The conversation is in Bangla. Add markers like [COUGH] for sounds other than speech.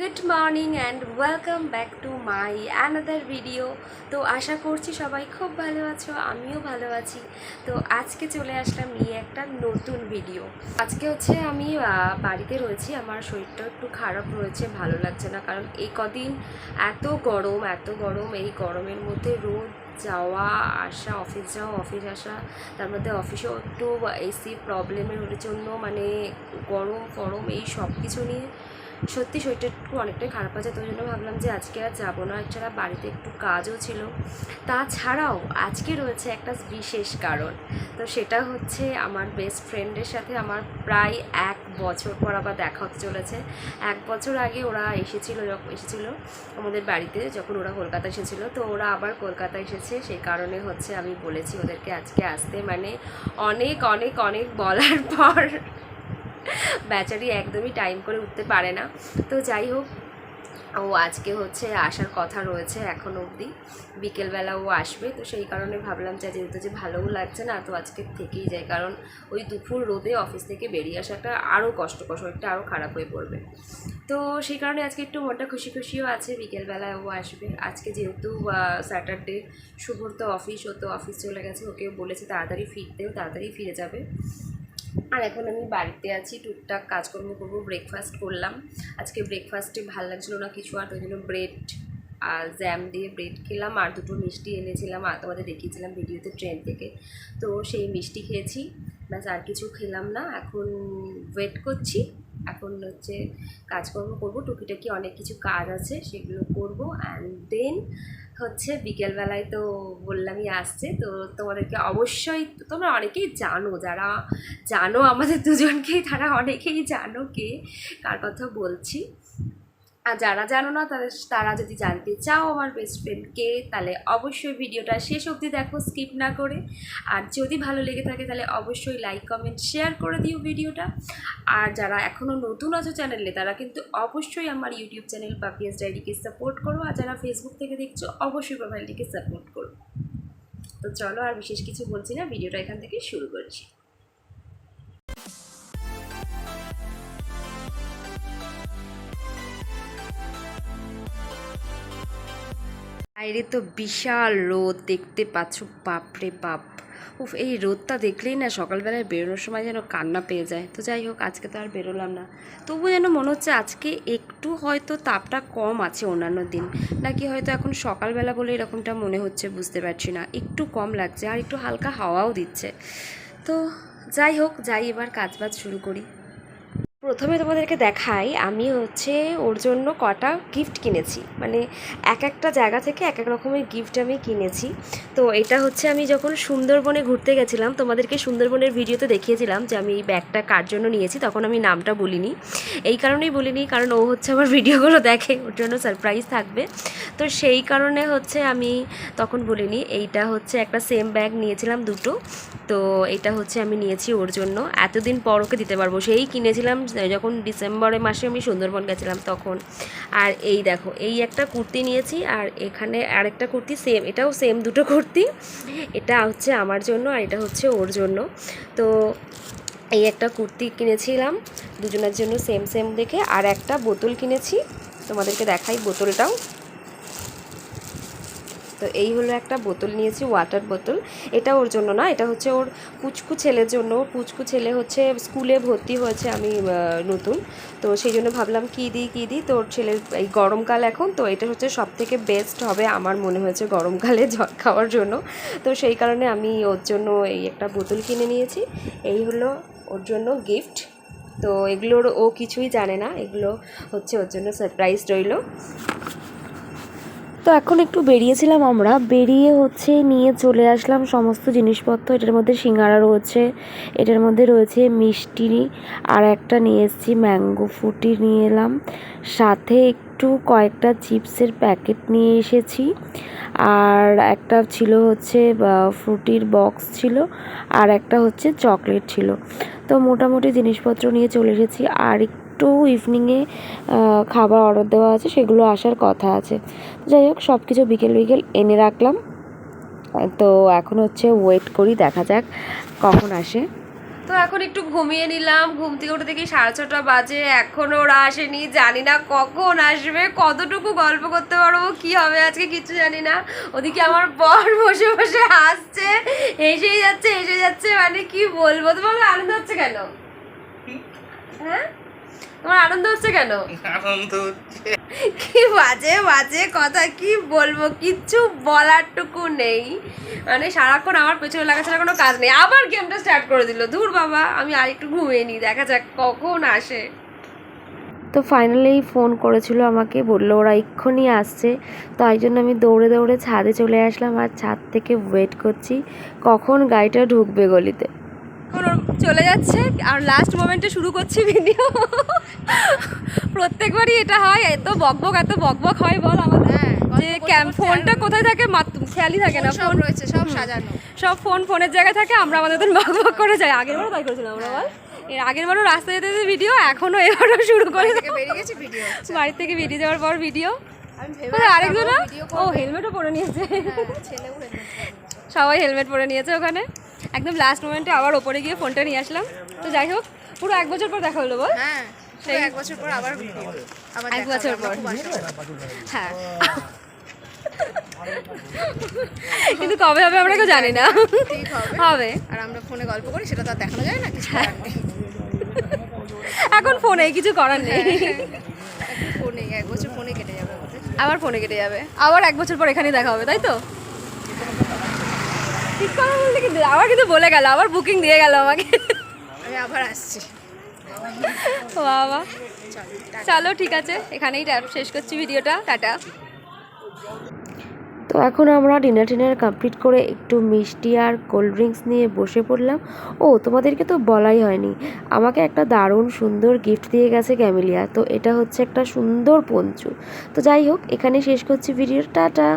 Good morning and welcome back to my another video তো আশা করছি সবাই খুব ভালো আছো, আমিও ভালো আছি। তো আজকে চলে আসলাম নিয়ে একটা নতুন ভিডিও আজকে হচ্ছে আমি বাড়িতে রয়েছি, আমার শরীরটা একটু খারাপ রয়েছে, ভালো লাগছে না। কারণ এই কদিন এত গরম এত গরম, এই গরমের মধ্যে রোদ, যাওয়া, আসা অফিস যাওয়া অফিস আসা, তার মধ্যে অফিসেও একটু এসি প্রবলেমের জন্য মানে গরম ফরম এই সব কিছু নিয়ে সত্যি শরীরটা একটু অনেকটাই খারাপ আছে, তো জন্য ভাবলাম যে আজকে আর যাব না। এছাড়া বাড়িতে একটু কাজও ছিল। তাছাড়াও আজকে রয়েছে একটা বিশেষ কারণ, তো সেটা হচ্ছে আমার বেস্ট ফ্রেন্ডের সাথে আমার প্রায় এক বছর পর আবার দেখা হতে চলেছে। এক বছর আগে ওরা এসেছিল এসেছিল আমাদের বাড়িতে যখন ওরা কলকাতা এসেছিল, তো ওরা আবার কলকাতা এসেছে। সেই কারণে হচ্ছে আমি বলেছি ওদেরকে আজকে আসতে। মানে অনেক অনেক অনেক বলার পর বেচারি একদমই টাইম করে উঠতে পারে না। তো যাই হোক, ও আজকে হচ্ছে আসার কথা রয়েছে এখন অবধি। বিকেলবেলা ও আসবে, তো সেই কারণে ভাবলাম যে যেহেতু যে ভালোও লাগছে না, তো আজকে থেকেই যায় কারণ ওই দুপুর রোদে অফিস থেকে বেরিয়ে আসাটা আরও কষ্টকর শরীরটা আরও খারাপ হয়ে পড়বে। তো সেই কারণে আজকে একটু মনটা খুশি খুশিও আছে বিকেলবেলায় ও আসবে। আজকে যেহেতু স্যাটারডে শুভর তো অফিস ও তো অফিস চলে গেছে ওকে বলেছে তাড়াতাড়ি ফিরতেও, তাড়াতাড়ি ফিরে যাবে। আর এখন আমি বাড়িতে আছি, টুকটাক কাজকর্ম করব ব্রেকফাস্ট করলাম। আজকে ব্রেকফাস্টে ভালো লাগছিল না কিছু, আর ওই জন্য ব্রেড আর জ্যাম দিয়ে ব্রেড খেলাম, আর দুটো মিষ্টি এনেছিলাম, আর তোমাদের দেখিয়েছিলাম ভিডিওতে ট্রেন থেকে তো সেই মিষ্টি খেয়েছি, ব্যাস আর কিছু খেলাম না, এখন ওয়েট করছি। এখন হচ্ছে কাজকর্ম করব, টুকিটাকি অনেক কিছু কাজ আছে, সেগুলো করব অ্যান্ড দেন হচ্ছে, বিকেলবেলায় তো বললামই আসছে। তো তোমাদেরকে অবশ্যই, তোমরা অনেকেই জানো যারা জানো আমাদের দুজনকেই, তারা অনেকেই জানো কে, কার কথা বলছি। আর যারা জানো না, তাদের, তারা যদি জানতে চাও আমার বেস্ট ফ্রেন্ড কে, তাহলে অবশ্যই ভিডিওটা শেষ অবধি দেখো স্কিপ না করে। আর যদি ভালো লেগে থাকে, তাহলে অবশ্যই লাইক কমেন্ট শেয়ার করে দিও ভিডিওটা। আর যারা এখনও নতুন আছো চ্যানেলে তারা কিন্তু অবশ্যই আমার ইউটিউব চ্যানেল পাপিয়াস ডায়েরিকে সাপোর্ট করো। আর যারা ফেসবুক থেকে দেখছ, অবশ্যই প্রোফাইলটিকে সাপোর্ট করো। তো চলো, আর বিশেষ কিছু বলছি না, ভিডিওটা এখান থেকে শুরু করছি। বাইরে তো বিশাল রোদ, দেখতে পাচ্ছ, বাপরে বাপ। উফ, এই রোদটা দেখলেই না সকালবেলায় বেরোনোর সময় যেন কান্না পেয়ে যায়। তো যাই হোক, আজকে তো আর বেরোলাম না। তবু যেন মনে হচ্ছে আজকে একটু হয়তো তাপটা কম আছে অন্যান্য দিন। নাকি হয়তো এখন সকালবেলা বলে এরকমটা মনে হচ্ছে বুঝতে পারছি না। একটু কম লাগছে আর একটু হালকা হাওয়াও দিচ্ছে। তো যাই হোক, যাই এবার কাজ বাজ শুরু করি। প্রথমে তোমাদেরকে দেখাই, আমি হচ্ছে ওর জন্য কটা গিফট কিনেছি। মানে এক একটা জায়গা থেকে এক এক রকমের গিফট আমি কিনেছি। তো এটা হচ্ছে আমি যখন সুন্দরবনে ঘুরতে গেছিলাম, তোমাদেরকে সুন্দরবনের ভিডিওতে দেখিয়েছিলাম যে আমি এই ব্যাগটা কার জন্য নিয়েছি, তখন আমি নামটা বলিনি। এই কারণেই বলিনি, কারণ ও হচ্ছে আমার ভিডিওগুলো দেখে, ওর জন্য সারপ্রাইজ থাকবে। তো সেই কারণে হচ্ছে আমি তখন বলিনি, এইটা হচ্ছে একটা সেম ব্যাগ নিয়েছিলাম দুটো। তো এটা হচ্ছে আমি নিয়েছি ওর জন্য। এতদিন পর ওকে দিতে পারব, সেই কিনেছিলাম যখন ডিসেম্বরে মাসে আমি সুন্দরবন গেছিলাম তখন। আর এই দেখো, এই একটা কুর্তি নিয়েছি আর এখানে আরেকটা কুর্তি সেম এটাও সেম দুটো কুর্তি। এটা হচ্ছে আমার জন্য আর এটা হচ্ছে ওর জন্য। তো এই একটা কুর্তি কিনেছিলাম, দুজনের জন্য সেম সেম দেখে। আর একটা বোতল কিনেছি, তোমাদেরকে দেখাই বোতলটাও। তো এই হলো একটা বোতল নিয়েছি ওয়াটার বোতল এটা ওর জন্য না, এটা হচ্ছে ওর পুচকু ছেলের জন্য। পুচকু ছেলে হচ্ছে স্কুলে ভর্তি হয়েছে আমি নতুন। তো সেই জন্য ভাবলাম কী দিই কী দিই? তো ওর ছেলের এই গরমকাল এখন, তো এটা হচ্ছে সব থেকে বেস্ট হবে আমার মনে হয়েছে গরমকালে [LAUGHS] জল খাওয়ার জন্য। তো সেই কারণে আমি ওর জন্য এই একটা বোতল কিনে নিয়েছি। এই হলো ওর জন্য গিফট তো এগুলোর ও কিছুই জানে না, এগুলো হচ্ছে ওর জন্য সারপ্রাইজ রইল। তো এখন একটু বেরিয়েছিলাম আমরা। বেরিয়ে হচ্ছে নিয়ে চলে আসলাম সমস্ত জিনিসপত্র। এটার মধ্যে সিঙ্গারা রয়েছে, এটার মধ্যে রয়েছে মিষ্টি, আর একটা নিয়ে এসেছি ম্যাঙ্গো ফ্রুটি নিয়ে এলাম। সাথে একটু কয়েকটা চিপসের প্যাকেট নিয়ে এসেছি, আর একটা ছিল হচ্ছে ফ্রুটির বক্স ছিল, আর একটা হচ্ছে চকলেট ছিল। তো মোটামুটি জিনিসপত্র নিয়ে চলে এসেছি। আর একটু ইভিনিংয়ে খাবার অর্ডার দেওয়া আছে সেগুলো আসার কথা আছে। যাই হোক সব কিছু বিকেল বিকেল এনে রাখলাম। তো এখন হচ্ছে ওয়েট করি দেখা যাক কখন আসে। তো এখন একটু ঘুমিয়ে নিলাম। ঘুম থেকে উঠে দেখি সাড়ে ছটা বাজে এখনও ওরা আসেনি। জানি না কখন আসবে কতটুকু গল্প করতে পারব কি হবে আজকে কিছু জানি না। ওদিকে আমার বর বসে বসে হাসছে হেসেই যাচ্ছে হেসে যাচ্ছে মানে কি বলব? তোমার আনন্দ হচ্ছে কেন? হ্যাঁ? তোমার আনন্দ হচ্ছে কেন? আনন্দ হচ্ছে। কি বাজে বাজে কথা কি বলব? কিচ্ছু বলারটুকু নেই। মানে সারাক্ষণ আমার পেছনে লাগা ছাড়া কোনো কাজ নেই। আবার গেমটা স্টার্ট করে দিল। দূর বাবা আমি আর একটু ঘুমিয়ে নিই। দেখা যাক কখন আসে। তো ফাইনালি ফোন করেছিল আমাকে বলল ওরা এক্ষুনি আসছে। তো তাই জন্য আমি দৌড়ে দৌড়ে ছাদে চলে আসলাম। আর ছাদ থেকে ওয়েট করছি কখন গাড়িটা ঢুকবে গলিতে। ওর চলে যাচ্ছে আর লাস্ট মোমেন্টে শুরু করছি ভিডিও প্রত্যেকবারই এটা হয় এত বকবক এত বকবক হয় বল আমাদের। হ্যাঁ, যে ফোনটা কোথায় থাকে খেয়ালই থাকে না। ফোন রয়েছে সব সাজানো। সব ফোন ফোনের জায়গায় থাকে আমরা আমাদের বকবক করে যাই। আগের বারও তাই করেছিলাম আমরা বল। এর আগের বারও রাস্তায় যেতে যেতে ভিডিও এখনও এবারও শুরু করে বেরিয়ে গেছি ভিডিও বাড়ি থেকে বেরিয়ে যাওয়ার পর ভিডিও আরেকজন ও হেলমেটও পরে নিয়েছে। সবাই হেলমেট পরে নিয়েছে ওখানে। একদম লাস্ট মোমেন্টে আবার ওপরে গিয়ে ফোনটা নিয়ে আসলাম। তো যাই হোক পুরো এক বছর পর দেখা হলো বল। হ্যাঁ এক বছর পর আবার এক বছর পর। হ্যাঁ। কিন্তু কবে হবে আমরা কেউ জানি না। হবে। আর আমরা ফোনে গল্প করি সেটা তো আর দেখানো যায় না কিছু এখন ফোনে কিছু করার নেই। ফোনে এক বছর ফোনে কেটে যাবে আবার ফোনে কেটে যাবে। আবার এক বছর পর এখানে দেখা হবে তাই তো? ঠিক কথা বলতে কিন্তু আবার কিন্তু বলে গেল আবার বুকিং দিয়ে গেল আমাকে। আমি আবার আসছি। বাবা। চলো ঠিক আছে এখানেই শেষ করছি ভিডিওটা টাটা। তো এখন আমরা ডিনার টিনার কমপ্লিট করে একটু মিষ্টি আর কোল্ড ড্রিঙ্কস নিয়ে বসে পড়লাম। ও তোমাদেরকে তো বলাই হয়নি। আমাকে একটা দারুণ সুন্দর গিফট দিয়ে গেছে ক্যামেলিয়া তো এটা হচ্ছে একটা সুন্দর পঞ্চু। তো যাই হোক এখানে শেষ করছি ভিডিও টাটা।